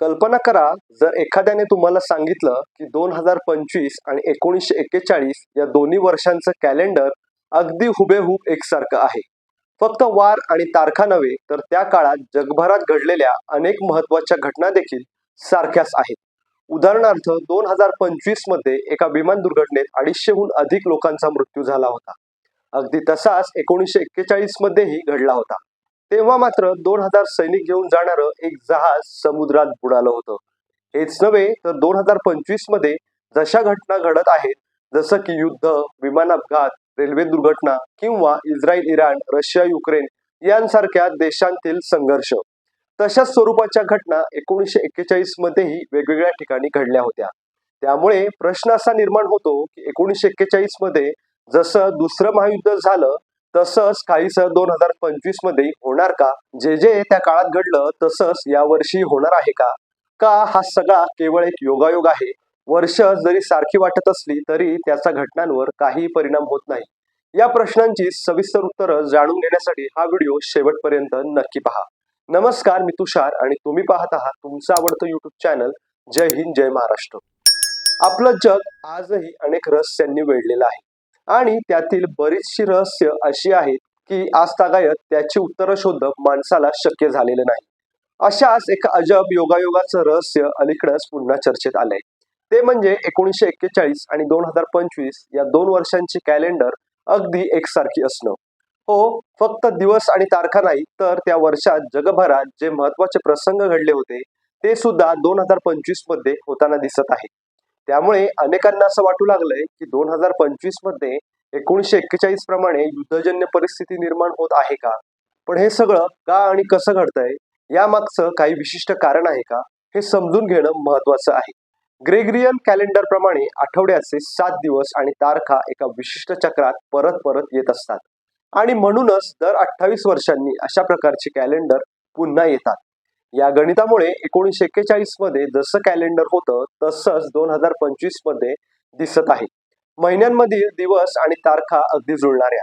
कल्पना करा जर एखाद्याने तुम्हाला सांगितलं की दोन हजार पंचवीस आणि एकोणीसशे एक्केचाळीस या दोन्ही वर्षांचं कॅलेंडर अगदी हुबेहूब एकसारखं आहे. फक्त वार आणि तारखा नव्हे तर त्या काळात जगभरात घडलेल्या अनेक महत्त्वाच्या घटना देखील सारख्याच आहेत. उदाहरणार्थ दोन हजार पंचवीसमध्ये एका विमान दुर्घटनेत अडीचशेहून अधिक लोकांचा मृत्यू झाला होता. अगदी तसाच एकोणीसशे एक्केचाळीस मध्येही घडला होता. तेव्हा मात्र दोन हजार सैनिक घेऊन जाणारं एक जहाज समुद्रात बुडालं होतं. हेच नव्हे तर दोन हजार पंचवीसमध्ये जशा घटना घडत आहेत जसं की युद्ध विमान अपघात रेल्वे दुर्घटना किंवा इस्रायल इराण रशिया युक्रेन यांसारख्या देशांतील संघर्ष. तशाच स्वरूपाच्या घटना एकोणीसशे एक्केचाळीस मध्येही वेगवेगळ्या ठिकाणी घडल्या होत्या. त्यामुळे प्रश्न असा निर्माण होतो की एकोणीसशे एक्केचाळीसमध्ये जसं दुसरं महायुद्ध झालं तसंच काहीसं दोन हजार पंचवीसमध्ये होणार का? जे जे त्या काळात घडलं तसंच यावर्षी होणार आहे का? का हा सगळा केवळ एक योगायोग आहे? वर्ष जरी सारखी वाटत असली तरी त्याचा घटनांवर काही परिणाम होत नाही. या प्रश्नांची सविस्तर उत्तरं जाणून घेण्यासाठी हा व्हिडिओ शेवटपर्यंत नक्की पहा. नमस्कार मी तुषार आणि तुम्ही पाहत आहात तुमचं आवडतं युट्यूब चॅनल जय हिंद जय महाराष्ट्र. आपलं जग आजही अनेक रहस्यांनी वेढलेलं आहे. आणि त्यातील बरीचशी रहस्य अशी आहेत की आज तागायत त्याची उत्तरं शोधणं माणसाला शक्य झालेलं नाही. अशाच एका अजब योगायोगाचं रहस्य अलीकडंच पुन्हा चर्चेत आलंय. ते म्हणजे एकोणीसशे एक्केचाळीस आणि दोन हजार पंचवीस या दोन वर्षांची कॅलेंडर अगदी एकसारखी असणं. हो फक्त दिवस आणि तारखा नाही तर त्या वर्षात जगभरात जे महत्त्वाचे प्रसंग घडले होते ते सुद्धा दोन हजार पंचवीसमध्ये होताना दिसत आहे. त्यामुळे अनेकांना असं वाटू लागलंय की दोन हजार पंचवीसमध्ये एकोणीशे एक्केचाळीस प्रमाणे युद्धजन्य परिस्थिती निर्माण होत आहे का? पण हे सगळं का आणि कसं घडतंय? यामागचं काही विशिष्ट कारण आहे का? हे समजून घेणं महत्वाचं आहे. ग्रेग्रियन कॅलेंडर प्रमाणे आठवड्याचे सात दिवस आणि तारखा एका विशिष्ट चक्रात परत परत येत असतात. आणि म्हणूनच दर अठ्ठावीस वर्षांनी अशा प्रकारचे कॅलेंडर पुन्हा येतात. या गणितामुळे एकोणीसशे एक्केचाळीसमध्ये जसं कॅलेंडर होतं तसंच दोन हजार पंचवीसमध्ये दिसत आहे. महिन्यांमधील दिवस आणि तारखा अगदी जुळणाऱ्या.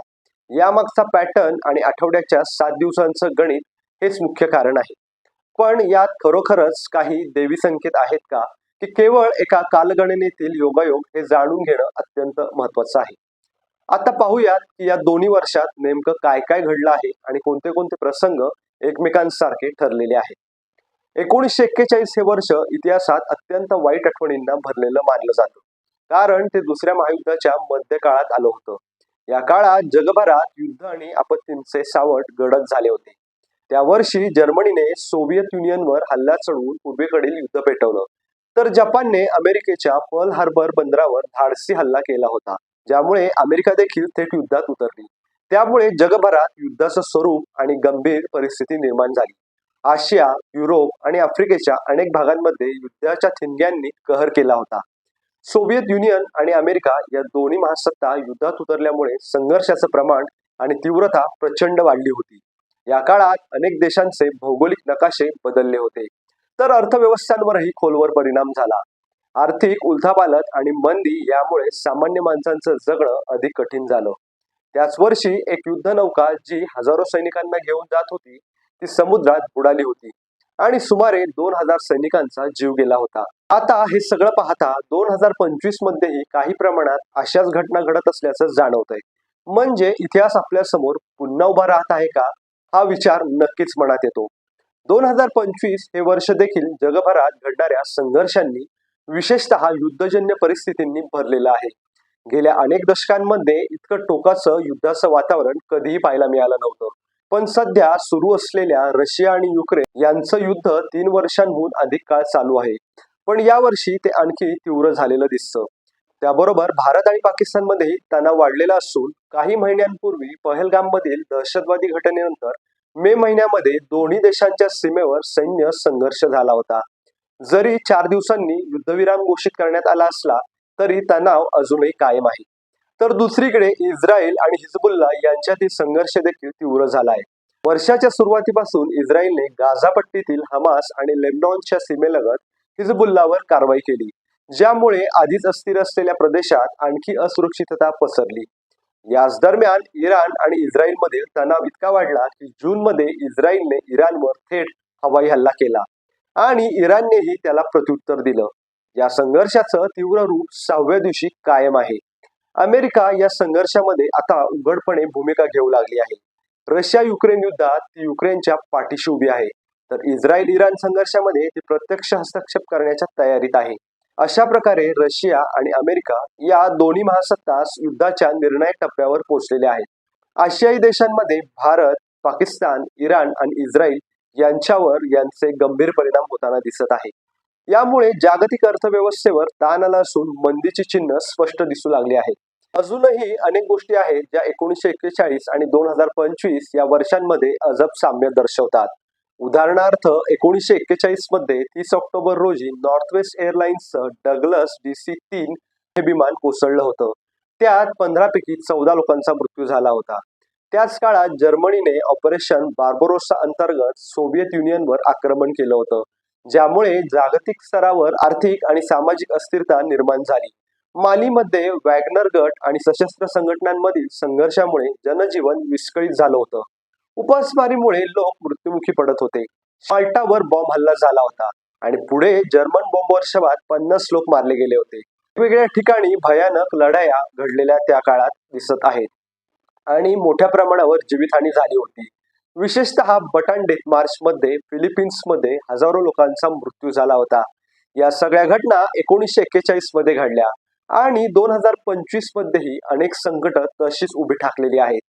यामागचा पॅटर्न आणि आठवड्याच्या सात दिवसांचं गणित हेच मुख्य कारण आहे. पण यात खरोखरच काही देवी संकेत आहेत का? की केवळ एका कालगणनेतील योगायोग हे जाणून घेणं अत्यंत महत्वाचं आहे. आता पाहूयात की या दोन्ही वर्षात नेमकं काय काय घडलं आहे आणि कोणते कोणते प्रसंग एकमेकांसारखे ठरलेले आहेत. एकोणीसशे एक्केचाळीस हे वर्ष इतिहासात अत्यंत वाईट आठवणींना भरलेलं मानलं जातं. कारण ते दुसऱ्या महायुद्धाच्या मध्यकाळात आलं होतं. या काळात जगभरात युद्ध आणि आपत्तींचे सावट गडद झाले होते. त्या वर्षी जर्मनीने सोव्हिएत युनियनवर हल्ला चढवून पूर्वेकडील युद्ध पेटवलं. तर जपानने अमेरिकेच्या पर्ल हार्बर बंदरावर धाडसी हल्ला केला होता ज्यामुळे अमेरिका देखील थेट युद्धात उतरली. त्यामुळे जगभरात युद्धाचं स्वरूप आणि गंभीर परिस्थिती निर्माण झाली. आशिया युरोप आणि आफ्रिकेच्या अनेक भागांमध्ये युद्धाच्या थिंग्यांनी कहर केला होता. सोव्हिएत युनियन आणि अमेरिका या दोन्ही महासत्ता युद्धात उतरल्यामुळे संघर्षाचं प्रमाण आणि तीव्रता प्रचंड वाढली होती. या काळात अनेक देशांचे भौगोलिक नकाशे बदलले होते. तर अर्थव्यवस्थांवरही खोलवर परिणाम झाला. आर्थिक उलथापालत आणि मंदी यामुळे सामान्य माणसांचं जगणं अधिक कठीण झालं. त्याच वर्षी एक युद्ध नौका जी हजारो सैनिकांना घेऊन जात होती ती समुद्रात बुडाली होती. आणि सुमारे दोन हजार सैनिकांचा जीव गेला होता. आता हे सगळं पाहता दोन हजार पंचवीस मध्येही काही प्रमाणात अशाच घटना घडत असल्याचं जाणवत आहे म्हणजे इतिहास आपल्यासमोर पुन्हा उभा राहत आहे का? हा विचार नक्कीच मनात येतो. दोन हजार पंचवीस हे वर्ष देखील जगभरात घडणाऱ्या संघर्षांनी विशेषतः युद्धजन्य परिस्थितींनी भरलेलं आहे. गेल्या अनेक दशकांमध्ये इतकं टोकाचं युद्धाचं वातावरण कधीही पाहायला मिळालं नव्हतं. पण सध्या सुरू असलेल्या रशिया आणि युक्रेन यांचं युद्ध तीन वर्षांहून अधिक काळ चालू आहे. पण यावर्षी ते आणखी तीव्र झालेलं दिसतं. त्याबरोबर भारत आणि पाकिस्तानमध्ये तणाव वाढलेला असून काही महिन्यांपूर्वी पहलगाममधील दहशतवादी घटनेनंतर मे महिन्यामध्ये दोन्ही देशांच्या सीमेवर सैन्य संघर्ष झाला होता. जरी चार दिवसांनी युद्धविराम घोषित करण्यात आला असला तरी तणाव अजूनही कायम आहे. तर दुसरीकडे इस्रायल आणि हिजबुल्ला यांच्यातील संघर्ष देखील तीव्र झाला आहे वर्षाच्या सुरुवातीपासून इस्रायलने गाझापट्टीतील हमास आणि लेबनॉनच्या सीमेलगत हिजबुल्लावर कारवाई केली ज्यामुळे आधीच अस्थिर असलेल्या प्रदेशात आणखी असुरक्षितता पसरली. याच दरम्यान इराण आणि इस्रायलमध्ये तणाव इतका वाढला की जूनमध्ये इस्रायलने इराणवर थेट हवाई हल्ला केला आणि इराणनेही त्याला प्रत्युत्तर दिलं. या संघर्षाचं तीव्र रूप सहाव्या दिवशी कायम आहे. अमेरिका या संघर्षामध्ये आता उघडपणे भूमिका घेऊ लागली आहे. रशिया युक्रेन युद्धात ती युक्रेनच्या पाठीशी उभी आहे. तर इस्रायल इराण संघर्षामध्ये ती प्रत्यक्ष हस्तक्षेप करण्याच्या तयारीत आहे. अशा प्रकारे रशिया आणि अमेरिका या दोन्ही महासत्तास युद्धाच्या निर्णायक टप्प्यावर पोहोचलेल्या आहेत. आशियाई देशांमध्ये भारत पाकिस्तान इराण आणि इस्रायल यांच्यावर यांचे गंभीर परिणाम होताना दिसत आहे. यामुळे जागतिक अर्थव्यवस्थेवर ताण आला असून मंदीची चिन्ह स्पष्ट दिसू लागली आहेत. अजूनही अनेक गोष्टी आहेत ज्या एकोणीसशे एक्केचाळीस आणि दोन हजार पंचवीस या वर्षांमध्ये अजब साम्य दर्शवतात. उदाहरणार्थ एकोणीसशे एक्केचाळीसमध्ये तीस ऑक्टोबर रोजी नॉर्थ वेस्ट एअरलाइन्सचं डगलस डीसी तीन हे विमान कोसळलं होतं. त्यात पंधरा पैकी चौदा लोकांचा मृत्यू झाला होता. त्याच काळात जर्मनीने ऑपरेशन बार्बरोसा अंतर्गत सोव्हिएत युनियनवर आक्रमण केलं होतं ज्यामुळे जागतिक स्तरावर आर्थिक आणि सामाजिक अस्थिरता निर्माण झाली. मालीमध्ये वॅगनर गट आणि सशस्त्र संघटनांमधील संघर्षामुळे जनजीवन विस्कळीत झालं होतं. उपासमारीमुळे लोक मृत्युमुखी पडत होते. माल्टावर बॉम्ब हल्ला झाला होता आणि पुढे जर्मन बॉम्ब वर्षात पन्नास लोक मारले गेले होते. वेगवेगळ्या ठिकाणी भयानक लढाया घडलेल्या त्या काळात दिसत आहेत. आणि मोठ्या प्रमाणावर जीवितहानी झाली होती. विशेषतः बटान डेथ मार्च मध्ये फिलिपिन्समध्ये हजारो लोकांचा मृत्यू झाला होता. या सगळ्या घटना एकोणीसशे एक्केचाळीसमध्ये घडल्या. आणि दोन हजार पंचवीस मध्येही अनेक संकट तशीच उभी ठाकलेली आहेत.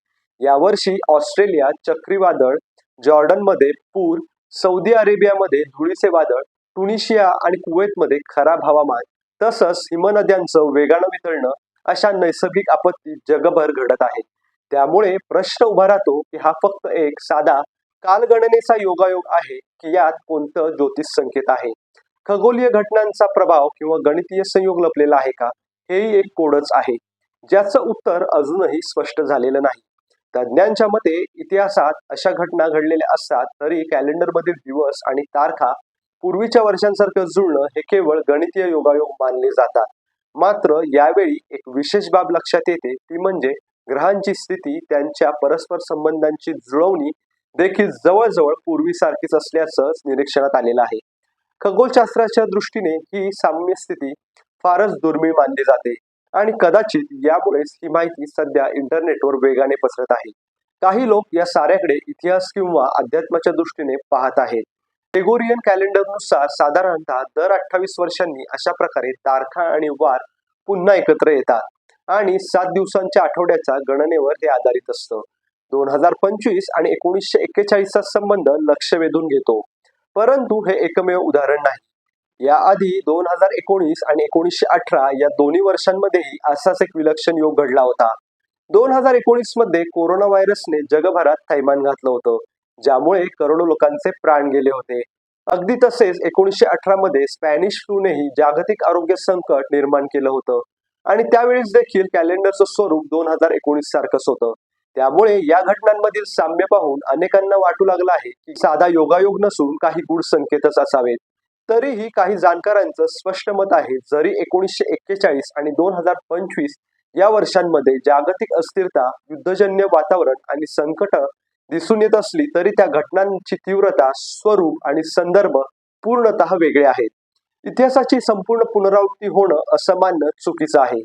यावर्षी ऑस्ट्रेलिया चक्रीवादळ जॉर्डनमध्ये पूर सौदी अरेबियामध्ये धुळीचे वादळ टुनिशिया आणि कुवेतमध्ये खराब हवामान तसंच हिमनद्यांचं वेगानं वितळणं अशा नैसर्गिक आपत्ती जगभर घडत आहेत. त्यामुळे प्रश्न उभा राहतो की हा फक्त एक साधा कालगणनेचा योगायोग आहे की यात कोणतं ज्योतिष संकेत आहे? खगोलीय घटनांचा प्रभाव किंवा गणितीय संयोग लपलेला आहे का? हेही एक कोडच आहे. ज्याचं उत्तर अजूनही स्पष्ट झालेलं नाही. तज्ज्ञांच्या मते इतिहासात अशा घटना घडलेल्या असतात तरी कॅलेंडरमधील दिवस आणि तारखा पूर्वीच्या वर्षांसारखं जुळणं हे केवळ गणितीय योगायोग मानले जातात. मात्र यावेळी एक विशेष बाब लक्षात येते ती म्हणजे ग्रहांची स्थिती त्यांच्या परस्पर संबंधांची जुळवणी देखील जवळजवळ पूर्वीसारखीच असल्याचं निरीक्षणात आलेलं आहे. खगोलशास्त्राच्या दृष्टीने ही साम्य स्थिती फारच दुर्मिळ मानली जाते. आणि कदाचित यामुळेच ही माहिती सध्या इंटरनेटवर वेगाने पसरत आहे. काही लोक या साऱ्याकडे इतिहास किंवा अध्यात्माच्या दृष्टीने पाहत आहेत. ग्रेगोरियन कॅलेंडरनुसार साधारणतः दर अठ्ठावीस वर्षांनी अशा प्रकारे तारखा आणि वार पुन्हा एकत्र येतात. आणि सात दिवसांच्या आठवड्याच्या गणनेवर ते आधारित असतं. दोन हजार पंचवीस आणि एकोणीसशे एक्केचाळीसचा संबंध लक्ष वेधून घेतो. परंतु हे एकमेव उदाहरण नाही. याआधी दोन हजार एकोणीस आणि एकोणीसशे अठरा या दोन्ही वर्षांमध्येही असाच एक विलक्षण योग घडला होता. दोन हजार एकोणीसमध्ये कोरोना व्हायरसने जगभरात थैमान घातलं होतं ज्यामुळे करोडो लोकांचे प्राण गेले होते. अगदी तसेच एकोणीसशे अठरा मध्ये स्पॅनिश फ्लूनेही जागतिक आरोग्य संकट निर्माण केलं होतं आणि त्यावेळेस देखील कॅलेंडरचं स्वरूप दोन हजार एकोणीस सारखंच होतं. त्यामुळे या घटनांमधील साम्य पाहून अनेकांना वाटू लागलं आहे की साधा योगायोग नसून काही गूढ संकेतच असावेत. तरीही काही जाणकारांचं स्पष्ट मत आहे. जरी एकोणीसशे एक्केचाळीस आणि दोन हजार पंचवीस या वर्षांमध्ये जागतिक अस्थिरता युद्धजन्य वातावरण आणि संकट दिसून येत असली तरी त्या घटनांची तीव्रता स्वरूप आणि संदर्भ पूर्णतः वेगळे आहेत. इतिहासाची संपूर्ण पुनरावृत्ती होणं असं मानणं चुकीचं आहे.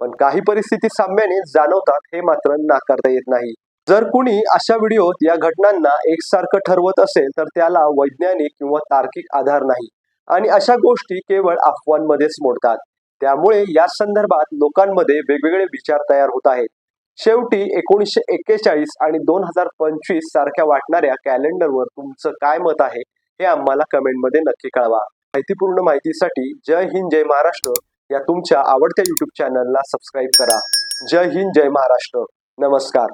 पण काही परिस्थिती साम्याने जाणवतात हे मात्र नाकारता येत नाही. जर कुणी अशा व्हिडिओत या घटनांना एकसारखं ठरवत असेल तर त्याला वैज्ञानिक किंवा तार्किक आधार नाही. आणि अशा गोष्टी केवळ अफवांमध्येच मोडतात. त्यामुळे या संदर्भात लोकांमध्ये वेगवेगळे विचार तयार होत आहेत. शेवटी एकोणीसशे एक्केचाळीस आणि दोन हजार पंचवीस सारख्या वाटणाऱ्या कॅलेंडरवर तुमचं काय मत आहे हे आम्हाला कमेंटमध्ये नक्की कळवा. माहितीपूर्ण माहितीसाठी जय हिंद जय महाराष्ट्र या तुमच्या आवडत्या युट्यूब चॅनलला सबस्क्राईब करा. जय हिंद जय महाराष्ट्र. नमस्कार.